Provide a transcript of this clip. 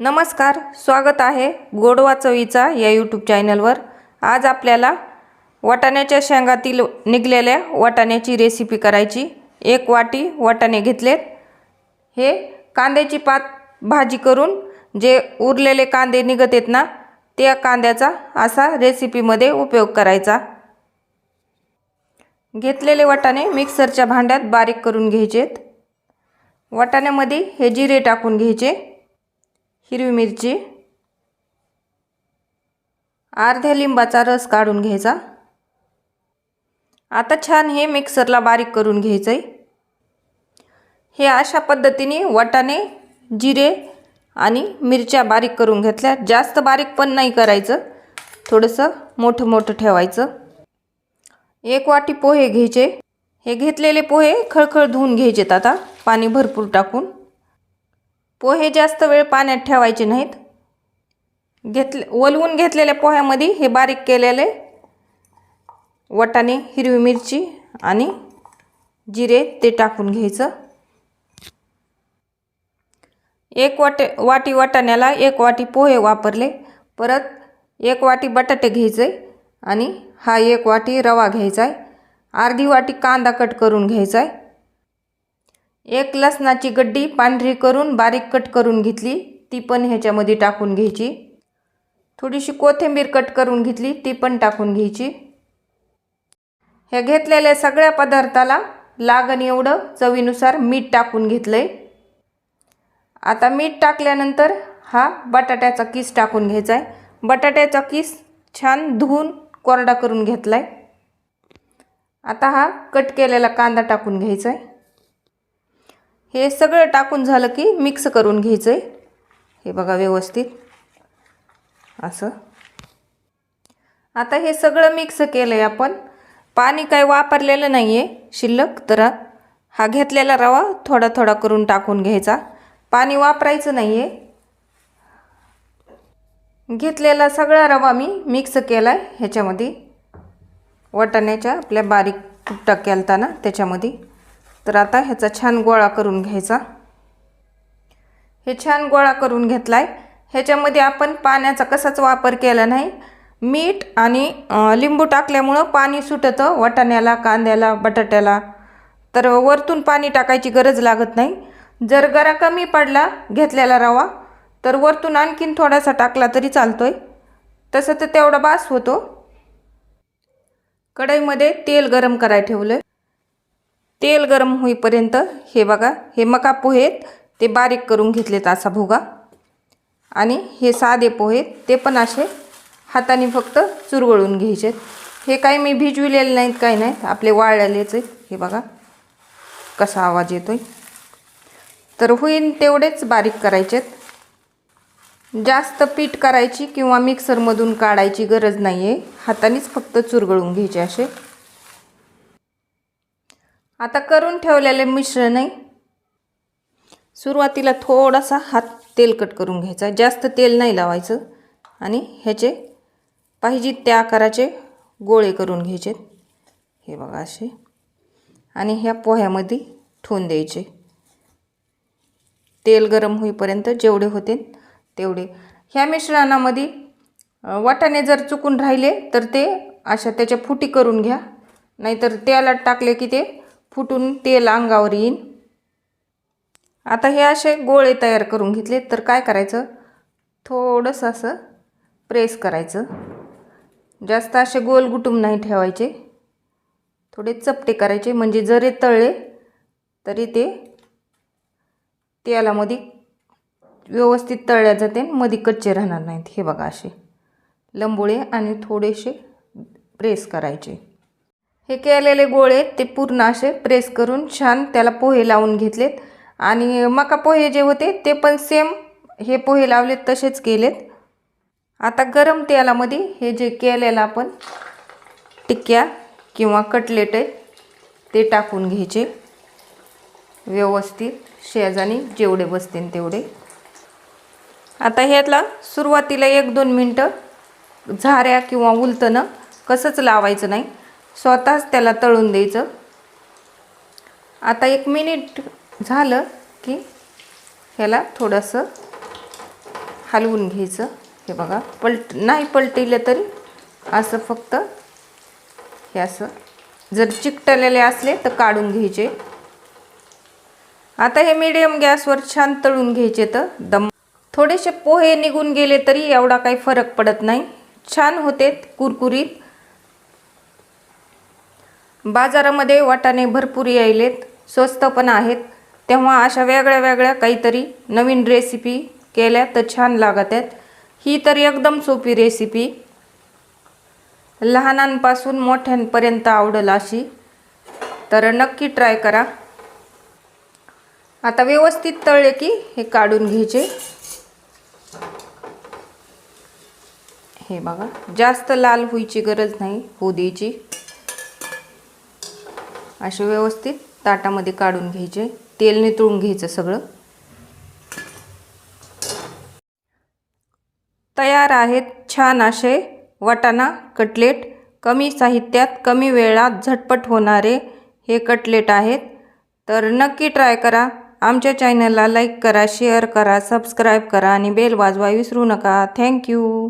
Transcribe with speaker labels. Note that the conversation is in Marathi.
Speaker 1: नमस्कार स्वागत आहे गोडवा चवीचा या यूट्यूब चॅनलवर आज आपल्याला वाटाण्याच्या शेंगातील निघलेल्या वाटाण्याची रेसिपी करायची. एक वाटी वाटाणे घेतलेत. हे कांद्याची पात भाजी करून जे उरलेले कांदे निघत आहेत ना त्या कांद्याचा असा रेसिपीमध्ये उपयोग करायचा. घेतलेले वाटाणे मिक्सरच्या भांड्यात बारीक करून घ्यायचेत. वाटाण्यामध्ये हे जिरे टाकून घ्यायचे. हिरवी मिरची. अर्ध्या लिंबाचा रस काढून घ्यायचा. आता छान हे मिक्सरला बारीक करून घ्यायचं आहे हे अशा पद्धतीने वाटाणे जिरे आणि मिरच्या बारीक करून घेतल्या. जास्त बारीक पण नाही करायचं. थोडंसं मोठं मोठं ठेवायचं. एक वाटी पोहे घ्यायचे. हे घेतलेले पोहे खळखळ धुवून घ्यायचेत आता. पाणी भरपूर टाकून. पोहे जास्त वेळ पाण्यात ठेवायचे नाहीत. घेतले वलवून घेतलेल्या पोह्यामध्ये हे बारीक केलेले वटाणे हिरवी मिरची आणि जिरे ते टाकून घ्यायचं. एक वाटे वाटी वाटाण्याला एक वाटी पोहे वापरले. परत एक वाटी बटाटे घ्यायचे आणि हा एक वाटी रवा घ्यायचा आहे. अर्धी वाटी कांदा कट करून घ्यायचा आहे. एक लसणाची गड्डी पांढरी करून बारीक कट करून घेतली. ती पण ह्याच्यामध्ये टाकून घ्यायची. थोडीशी कोथिंबीर कट करून घेतली. ती पण टाकून घ्यायची. हे घेतलेल्या सगळ्या पदार्थाला लागण एवढं चवीनुसार मीठ टाकून घेतलं आहे आता मीठ टाकल्यानंतर हा बटाट्याचा किस टाकून घ्यायचा आहे बटाट्याचा किस छान धुवून कोरडा करून घेतला आहे आता हा कट केलेला कांदा टाकून घ्यायचा आहे हे सगळं टाकून झालं की मिक्स करून घ्यायचं आहे हे बघा व्यवस्थित. असं. आता हे सगळं मिक्स केलं आहे आपण. पाणी काही वापरलेलं नाही आहे शिल्लक तर हा घेतलेला रवा थोडा थोडा करून टाकून घ्यायचा. पाणी वापरायचं नाही आहे घेतलेला सगळा रवा मी मिक्स केला आहे ह्याच्यामध्ये. वाटाण्याच्या आपल्या बारीक तुट्टा केलता ना त्याच्यामध्ये. तर आता ह्याचा छान गोळा करून घ्यायचा. हे छान गोळा करून घेतला आहे ह्याच्यामध्ये आपण पाण्याचा कसाच वापर केला नाही. मीठ आणि लिंबू टाकल्यामुळं पाणी सुटतं वाटाण्याला कांद्याला बटाट्याला. तर वरतून पाणी टाकायची गरज लागत नाही. जर गरा कमी पडला घेतलेला रवा तर वरतून आणखीन थोडासा टाकला तरी चालतोय. तसं तर तेवढा बास होतो. कढईमध्ये तेल गरम करायला ठेवलं तेल गरम होईपर्यंत हे बघा हे मका पोहेत ते बारीक करून घेतलेत असा भुगा. आणि हे साधे पोहे ते पण असे हाताने फक्त चुरगळून घ्यायचे. हे काही मी भिजविलेले नाहीत काही नाहीत. आपले वाळलेलेच आहेत. हे बघा कसा आवाज येतोय. तर होईन तेवढेच बारीक करायचेत. जास्त पीठ करायची किंवा मिक्सरमधून काढायची गरज नाही आहे हातानेच फक्त चुरगळून घ्यायचे असे. आता करून ठेवलेले मिश्रण आहे सुरुवातीला थोडासा हात तेलकट करून घ्यायचा. जास्त तेल नाही लावायचं. आणि ह्याचे पाहिजे त्या आकाराचे गोळे करून घ्यायचे. हे बघा असे. आणि ह्या पोह्यामध्ये ठेवून द्यायचे. तेल गरम होईपर्यंत जेवढे होते तेवढे. ह्या मिश्रणामध्ये वाटाणे जर चुकून राहिले तर ते अशा त्याच्या फुटी करून घ्या. नाहीतर तेलात टाकले की ते फुटून तेल अंगावर येईन. आता हे असे गोळे तयार करून घेतले तर काय करायचं? थोडंसं असं प्रेस करायचं. जास्त असे गोल गुटूम नाही ठेवायचे. थोडे चपटे करायचे म्हणजे जरी तळले तरी ते तेलामध्ये व्यवस्थित तळल्या जाते मध्ये कच्चे राहणार नाहीत. हे बघा असे लंबोळे आणि थोडेसे प्रेस करायचे. हे केलेले गोळे ते पूर्ण असे प्रेस करून छान त्याला पोहे लावून घेतलेत. आणि मका पोहे जे होते ते पण सेम हे पोहे लावलेत तसेच केलेत. आता गरम तेलामध्ये हे जे केलेलं आपण टिक्क्या किंवा कटलेट आहे ते टाकून घ्यायचे. व्यवस्थित शेजानी जेवढे बसतील तेवढे. आता ह्यातला सुरुवातीला एक दोन मिनटं झाऱ्या किंवा उलतनं कसंच लावायचं नाही. स्वतःच त्याला तळून द्यायचं. आता एक मिनिट झालं की ह्याला थोडंसं हलवून घ्यायचं. हे बघा पलट नाही पलटिलं तरी असं फक्त हे असं जर चिकटलेले असले तर काढून घ्यायचे. आता हे मीडियम गॅसवर छान तळून घ्यायचे तर दम. थोडेसे पोहे निघून गेले तरी एवढा काही फरक पडत नाही. छान होते कुरकुरीत. बाजारामध्ये वाटाणे भरपूर यायलेत स्वस्त पण आहेत. तेव्हा अशा वेगळ्या वेगळ्या काहीतरी नवीन रेसिपी केल्या तर छान लागत आहेत. ही तर एकदम सोपी रेसिपी लहानांपासून मोठ्यांपर्यंत आवडेल अशी. तर नक्की ट्राय करा. आता व्यवस्थित तळले की हे काढून घ्यायचे. हे बघा जास्त लाल होईची गरज नाही होऊ द्यायची. असे व्यवस्थित ताटामध्ये काढून घ्यायचे. तेल नितळून घ्यायचं सगळं. तयार आहेत छान असे वाटाणा कटलेट. कमी साहित्यात कमी वेळात झटपट होणारे हे कटलेट आहेत. तर नक्की ट्राय करा. आमच्या चॅनलला लाईक करा शेअर करा सबस्क्राईब करा आणि बेल वाजवा विसरू नका. थँक्यू